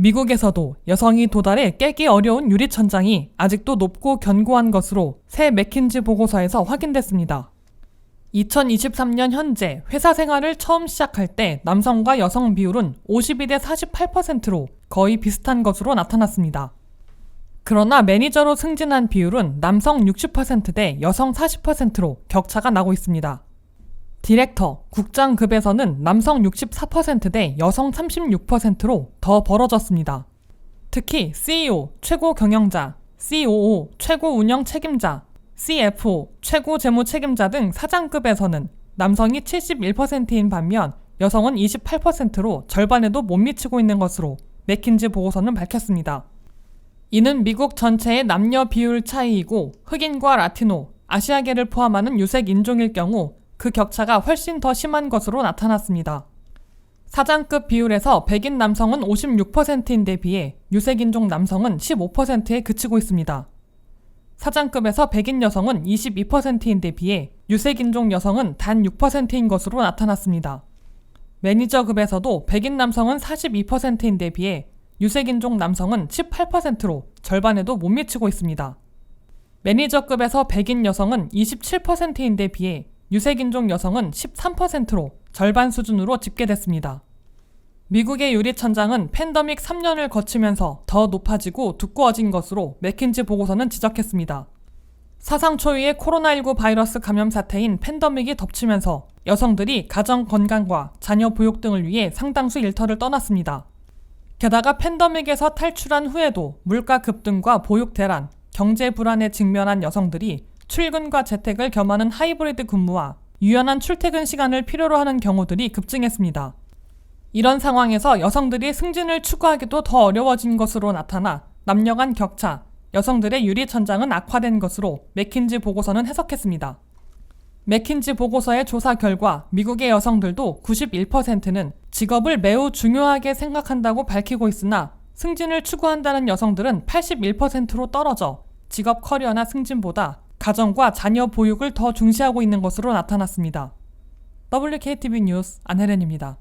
미국에서도 여성이 도달해 깨기 어려운 유리천장이 아직도 높고 견고한 것으로 새 맥킨지 보고서에서 확인됐습니다. 2023년 현재 회사 생활을 처음 시작할 때 남성과 여성 비율은 52대 48%로 거의 비슷한 것으로 나타났습니다. 그러나 매니저로 승진한 비율은 남성 60%대 여성 40%로 격차가 나고 있습니다. 디렉터, 국장급에서는 남성 64%대 여성 36%로 더 벌어졌습니다. 특히 CEO, 최고 경영자, COO, 최고 운영 책임자, CFO, 최고 재무 책임자 등 사장급에서는 남성이 71%인 반면 여성은 28%로 절반에도 못 미치고 있는 것으로 맥킨지 보고서는 밝혔습니다. 이는 미국 전체의 남녀 비율 차이이고 흑인과 라티노, 아시아계를 포함하는 유색 인종일 경우 그 격차가 훨씬 더 심한 것으로 나타났습니다. 사장급 비율에서 백인 남성은 56%인데 비해 유색인종 남성은 15%에 그치고 있습니다. 사장급에서 백인 여성은 22%인데 비해 유색인종 여성은 단 6%인 것으로 나타났습니다. 매니저급에서도 백인 남성은 42%인데 비해 유색인종 남성은 18%로 절반에도 못 미치고 있습니다. 매니저급에서 백인 여성은 27%인데 비해 유색인종 여성은 13%로 절반 수준으로 집계됐습니다. 미국의 유리천장은 팬더믹 3년을 거치면서 더 높아지고 두꺼워진 것으로 맥킨지 보고서는 지적했습니다. 사상 초유의 코로나19 바이러스 감염 사태인 팬더믹이 덮치면서 여성들이 가정 건강과 자녀 보육 등을 위해 상당수 일터를 떠났습니다. 게다가 팬더믹에서 탈출한 후에도 물가 급등과 보육 대란, 경제 불안에 직면한 여성들이 출근과 재택을 겸하는 하이브리드 근무와 유연한 출퇴근 시간을 필요로 하는 경우들이 급증했습니다. 이런 상황에서 여성들이 승진을 추구하기도 더 어려워진 것으로 나타나 남녀 간 격차, 여성들의 유리 천장은 악화된 것으로 맥킨지 보고서는 해석했습니다. 맥킨지 보고서의 조사 결과 미국의 여성들도 91%는 직업을 매우 중요하게 생각한다고 밝히고 있으나 승진을 추구한다는 여성들은 81%로 떨어져 직업 커리어나 승진보다 가정과 자녀 보육을 더 중시하고 있는 것으로 나타났습니다. WKTV 뉴스 안혜련입니다.